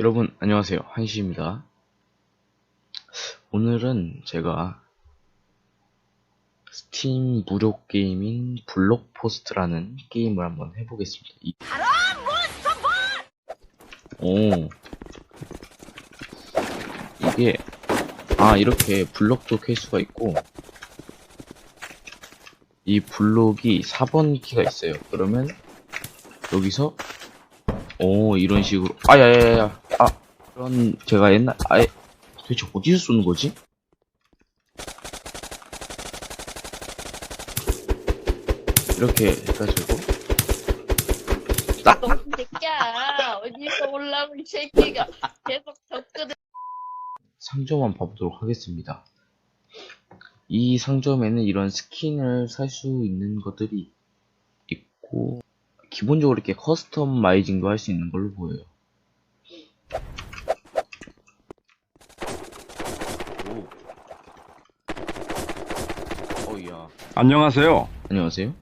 여러분 안녕하세요. 한시입니다. 오늘은 제가 스팀 무료 게임인 블록포스트라는 게임을 한번 해보겠습니다. 이... 오. 이게 아 이렇게 블록도 캘 수가 있고 이 블록이 4번 키가 있어요. 그러면 여기서 오 이런 식으로 아야야야 아 그런 제가 옛날 아예 도대체 어디서 쏘는 거지? 이렇게 해가지고 똥 새끼야 어디서 올라온 이 새끼가 계속 접근을 상점만 봐보도록 하겠습니다. 이 상점에는 이런 스킨을 살 수 있는 것들이 있고 기본적으로 이렇게 커스터마이징도 할 수 있는 걸로 보여요. 오. 어이야. 안녕하세요. 안녕하세요.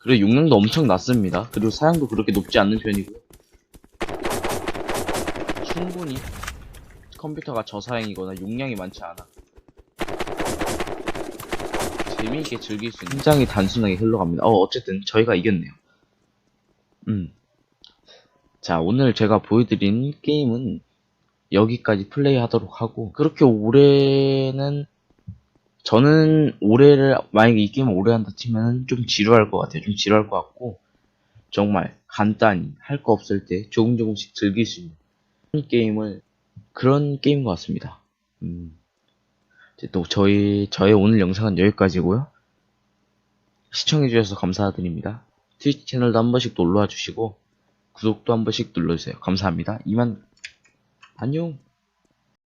그리고 용량도 엄청 낮습니다. 그리고 사양도 그렇게 높지 않는 편이고요. 충분히 컴퓨터가 저사양이거나 용량이 많지 않아. 재미있게 즐길 수 있는 굉장히 단순하게 흘러갑니다. 어, 어쨌든 저희가 이겼네요. 음. 자, 오늘 제가 보여드린 게임은 여기까지 플레이 하도록 하고, 그렇게 오래는 저는 올해를 만약에 이 게임을 오래 한다 치면 좀 지루할 것 같아요. 좀 지루할 것 같고 정말 간단히 할 거 없을 때 조금 조금씩 즐길 수 있는 게임을 그런 게임인 것 같습니다. 음. 이제 또 저희 저의 오늘 영상은 여기까지고요. 시청해주셔서 감사드립니다. 트위치 채널도 한 번씩 놀러와 주시고 구독도 한 번씩 눌러주세요. 감사합니다. 이만 안녕.